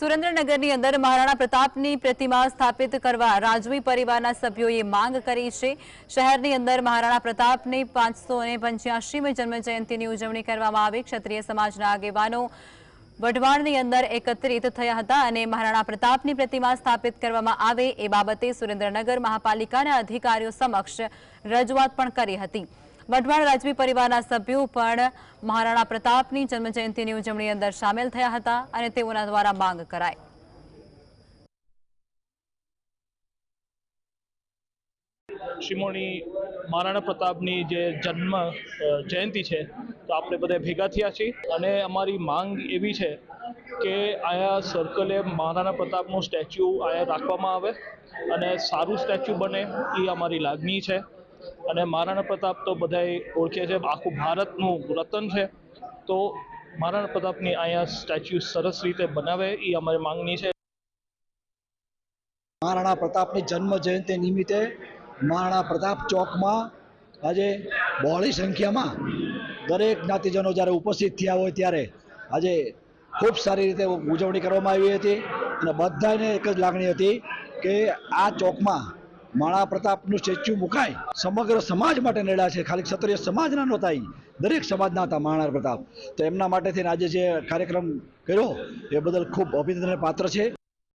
સુરેન્દ્રનગરની અંદર મહારાણા પ્રતાપની પ્રતિમા સ્થાપિત કરવા રાજવી પરિવારના સભ્યોએ માંગ કરી છે. શહેરની અંદર મહારાણા પ્રતાપની પાંચસો અને પંચ્યાસીમી જન્મજયંતિની ઉજવણી કરવામાં આવી. ક્ષત્રિય સમાજના આગેવાનો વઢવાણની અંદર એકત્રિત થયા હતા અને મહારાણા પ્રતાપની પ્રતિમા સ્થાપિત કરવામાં આવે એ બાબતે સુરેન્દ્રનગર મહાપાલિકાના અધિકારીઓ સમક્ષ રજૂઆત પણ કરી હતી. વઢવાણ રાજવી પરિવારના સભ્યો પણ મહારાણા પ્રતાપની જન્મજયંતિની ઉજવણી અંદર સામેલ થયા હતા અને તેઓના દ્વારા માંગ કરાઈ. શિમોણી મહારાણા પ્રતાપની જે જન્મ જયંતિ છે, તો આપણે બધા ભેગા થયા છીએ અને અમારી માંગ એવી છે કે આયા સર્કલે મહારાણા પ્રતાપનું સ્ટેચ્યુ આયા રાખવામાં આવે અને સારું સ્ટેચ્યુ બને એ અમારી લાગણી છે. અને મહારાણા પ્રતાપ તો બધાય ઓળખે છે, આખું ભારતનું રતન છે. તો મહારાણા પ્રતાપની અહીંયા સ્ટેચ્યુ સરસ રીતે બનાવે, એ અમારી માંગણી છે. મહારાણા પ્રતાપની જન્મ જયંતિ નિમિત્તે મહારાણા પ્રતાપ ચોકમાં આજે બહોળી સંખ્યામાં દરેક જ્ઞાતિજનો જ્યારે ઉપસ્થિત થયા હોય ત્યારે આજે ખૂબ સારી રીતે ઉજવણી કરવામાં આવી હતી અને બધાને એક જ લાગણી હતી કે આ ચોકમાં મહારાણા પ્રતાપનું સ્ટેચ્યુ મુકાય સમગ્ર સમાજ માટે નડ્યા છે. ખાલી ક્ષત્રિય સમાજના નહોતા દરેક સમાજના હતા મહારાણા પ્રતાપ. તો એમના માટે થઈને આજે જે કાર્યક્રમ કર્યો, એ બદલ ખૂબ અભિનંદન પાત્ર છે.